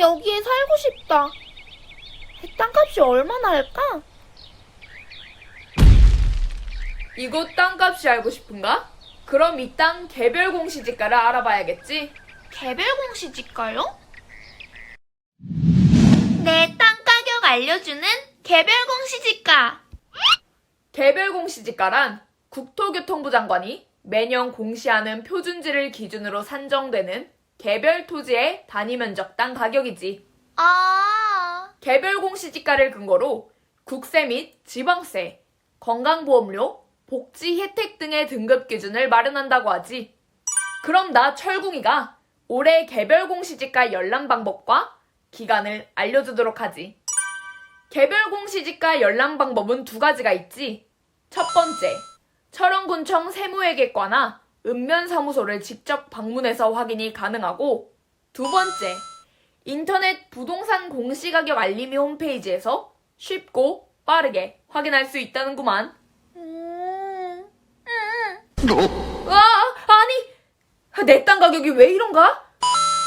여기에 살고 싶다. 땅값이 얼마나 할까? 이곳 땅값이 알고 싶은가? 그럼 이 땅 개별 공시지가를 알아봐야겠지. 개별 공시지가요? 내 땅 가격 알려주는 개별 공시지가. 개별 공시지가란 국토교통부 장관이 매년 공시하는 표준지를 기준으로 산정되는 개별 토지의 단위 면적 땅 가격이지. 아, 개별 공시지가를 근거로 국세 및 지방세, 건강보험료, 복지 혜택 등의 등급 기준을 마련한다고 하지. 그럼 나 철궁이가 올해 개별 공시지가 열람 방법과 기간을 알려주도록 하지. 개별 공시지가 열람 방법은 두 가지가 있지. 첫 번째, 철원군청 세무회계과나 읍면사무소를 직접 방문해서 확인이 가능하고, 두 번째, 인터넷 부동산 공시가격 알림이 홈페이지에서 쉽고 빠르게 확인할 수 있다는구만. 음, 와, 아니, 내 땅 가격이 왜 이런가?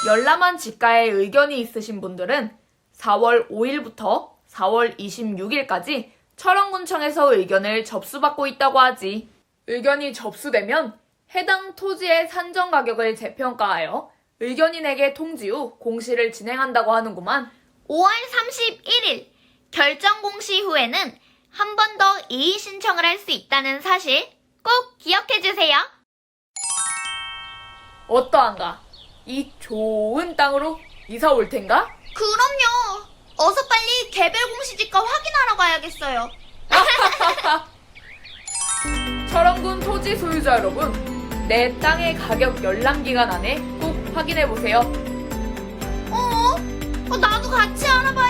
열람한 지가에 의견이 있으신 분들은 4월 5일부터 4월 26일까지 철원군청에서 의견을 접수받고 있다고 하지. 의견이 접수되면 해당 토지의 산정 가격을 재평가하여 의견인에게 통지 후 공시를 진행한다고 하는구만. 5월 31일 결정 공시 후에는 한 번 더 이의 신청을 할 수 있다는 사실 꼭 기억해 주세요. 어떠한가? 이 좋은 땅으로 이사 올 텐가? 그럼요. 어서 빨리 개별 공시지가 확인하러 가야겠어요. 철원군 토지 소유자 여러분, 내 땅의 가격 열람 기간 안에 꼭 확인해 보세요. 어? 어, 나도 같이 알아봐야